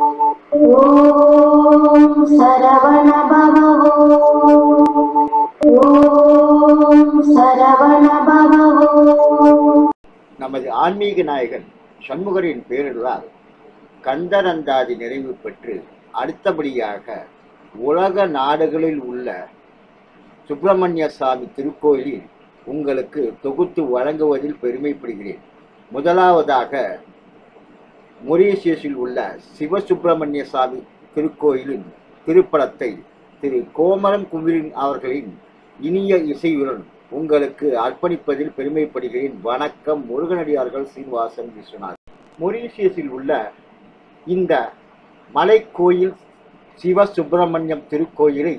ஓம் நமது ஆன்மீக நாயகன் சண்முகரின் பேரிடலால் கந்தரந்தாதி நிறைவு பெற்று அடுத்தபடியாக உலக நாடுகளில் உள்ள சுப்பிரமணிய சாமி திருக்கோயிலில் உங்களுக்கு தொகுத்து வழங்குவதில் பெருமைப்படுகிறேன். முதலாவதாக மொரீஷியஸில் உள்ள சிவசுப்பிரமணிய சாமி திருக்கோயிலின் திருப்படத்தை திரு கோமரம் குமிரின் அவர்களின் இனிய இசையுடன் உங்களுக்கு அர்ப்பணிப்பதில் பெருமைப்படுகிறேன். வணக்கம் முருகனடியார்கள் சீனிவாசன் விஸ்வநாத் மொரீஷியஸில் உள்ள இந்த மலைக்கோயில் சிவசுப்பிரமணியம் திருக்கோயிலை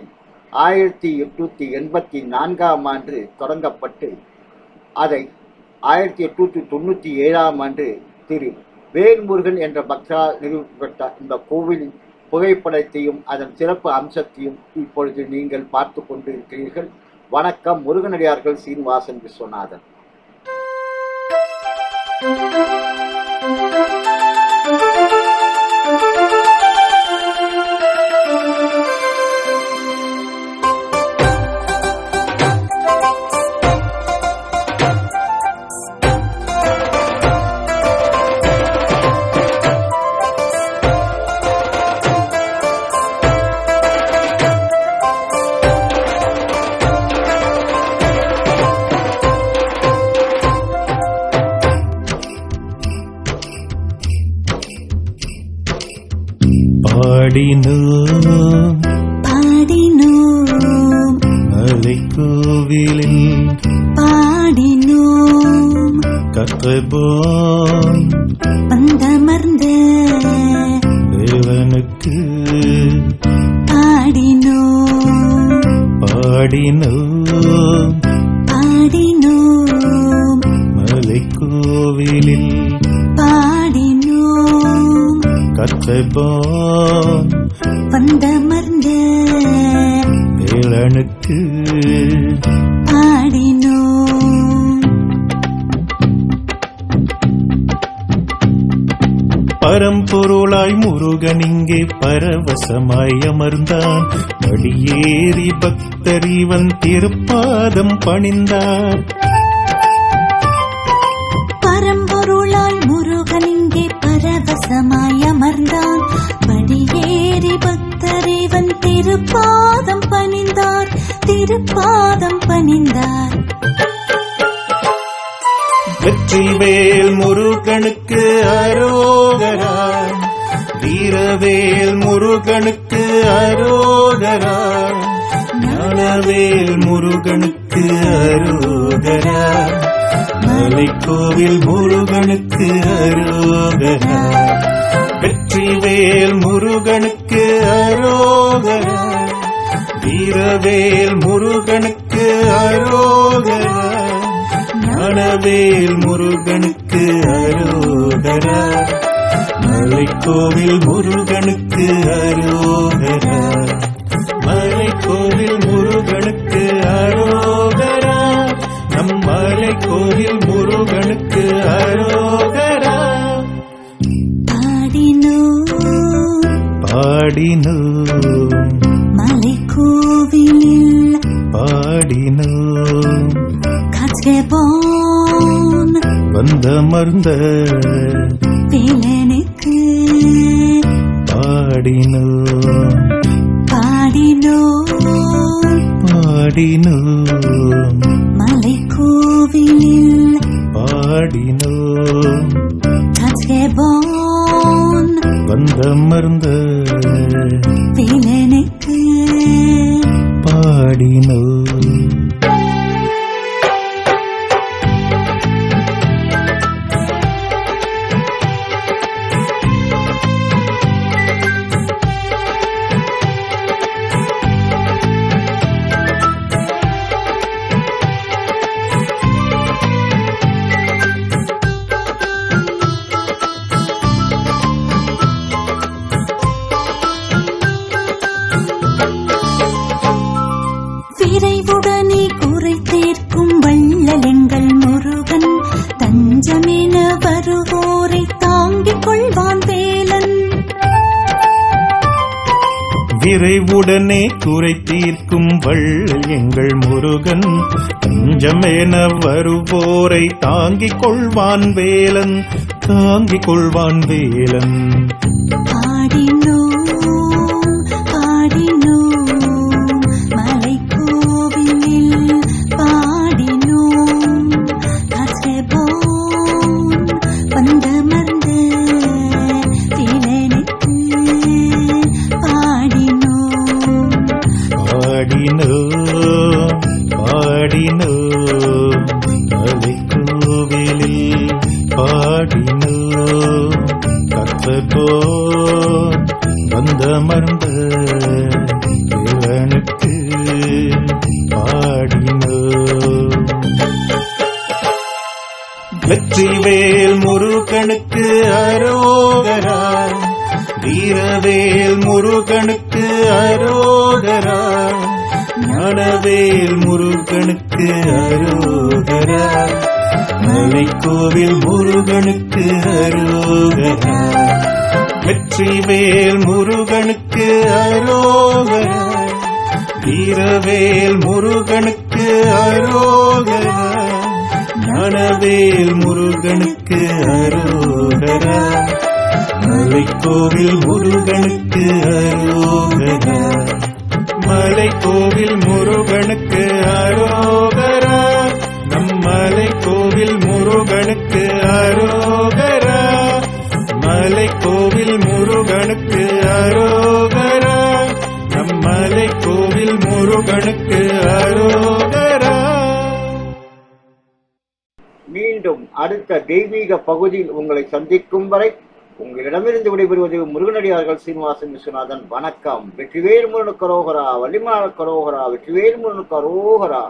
ஆயிரத்தி எட்நூற்றி எண்பத்தி நான்காம் ஆண்டு தொடங்கப்பட்டு அதை ஆயிரத்தி எட்நூற்றி தொண்ணூற்றி ஏழாம் ஆண்டு திரு வேல்முருகன் என்ற பக்தரால் நிறுவப்பட்ட இந்த கோவிலின் புகைப்படத்தையும் அதன் சிறப்பு அம்சத்தையும் இப்பொழுது நீங்கள் பார்த்து கொண்டிருக்கிறீர்கள். வணக்கம் முருகனடியார்கள் சீனிவாசன் விஸ்வநாதன். பாடினோம். பாடினோம். மலைக்கோவிலில் பாடினோம். கற்றபோம் வந்தமர்ந்த தேவனுக்கு பாடினோம். பாடினோம். கற்றபோம் வந்தமர்ந்த வேளனுக்கு பாடினோம். பரம்பொருளாய் முருகன் இங்கே பரவசமாய் அமர்ந்தான். படியேறி பக்தர் இவன் திருப்பாதம் பணிந்தார். வீரவேல் முருகனுக்கு அரோகரா வீரவேல் முருகனுக்கு அரோகரா ஞானவேல் முருகனுக்கு அரோகரா மலைக்கோவில் முருகனுக்கு அரோகரா வெற்றிவேல் முருகனுக்கு அரோகரா வீரவேல் முருகனுக்கு அரோ ஞானவேல் முருகனுக்கு அரோகரா. மலைக்கோவில் முருகனுக்கு அரோகரா. மலைக்கோவில் முருகனுக்கு அரோகரா. நம் மலைக்கோவில் முருகனுக்கு அரோகரா. பாடினோம் பாடினோம் மலைக்கோவிலில் பாடினோம் கஜபோன் வந்தமர்ந்த வேலனுக்கு பாடினோம் பாடினோம் பாடினோம் மலைக்கோவிலில் பாடினோம் கஜபோன் வந்தமர்ந்த வேலனுக்கு நிறைவுடனே குறை தீர்க்கும் வள்ளல் எங்கள் முருகன். தஞ்சமென வருவோரை தாங்கிக் கொள்வான் வேலன் தாங்கிக் கொள்வான் வேலன். பாடினோம் கத்தபோ வந்தமர்ந்த இவனுக்கு பாடினோம் வெற்றிவேல் முருகனுக்கு அரோகரா. வீரவேல் முருகனுக்கு அரோகரா. மனவேல் முருகனுக்கு அரோகரா. மலைக்கோவில் முருகனுக்கு அரோகரா. வெற்றி வேல் முருகனுக்கு அரோகரா. வீரவேல் முருகனுக்கு அரோகரா. ஞானவேல் முருகனுக்கு அரோகரா. மலைக்கோவில் முருகனுக்கு அரோகரா. மலைக்கோவில் முருகனுக்கு அரோகரா. மலை கோவில் முருகனுக்கு அரோகரா. மலை கோவில் முருகனுக்கு அரோகரா. நம் மலை கோவில் முருகனுக்கு அரோகரா. மீண்டும் அடுத்த தெய்வீக பகுதியில் உங்களை சந்திக்கும் வரை உங்களிடமிருந்து விடைபெறுவது முருகனடியார்கள் சீனிவாசன் விஸ்வநாதன். வணக்கம். வெற்றிவேல் முருகனுக்கு அரோகரா. வள்ளிமலாளர் கரோகரா வெற்றிவேல் முருகனுக்கு அரோகரா.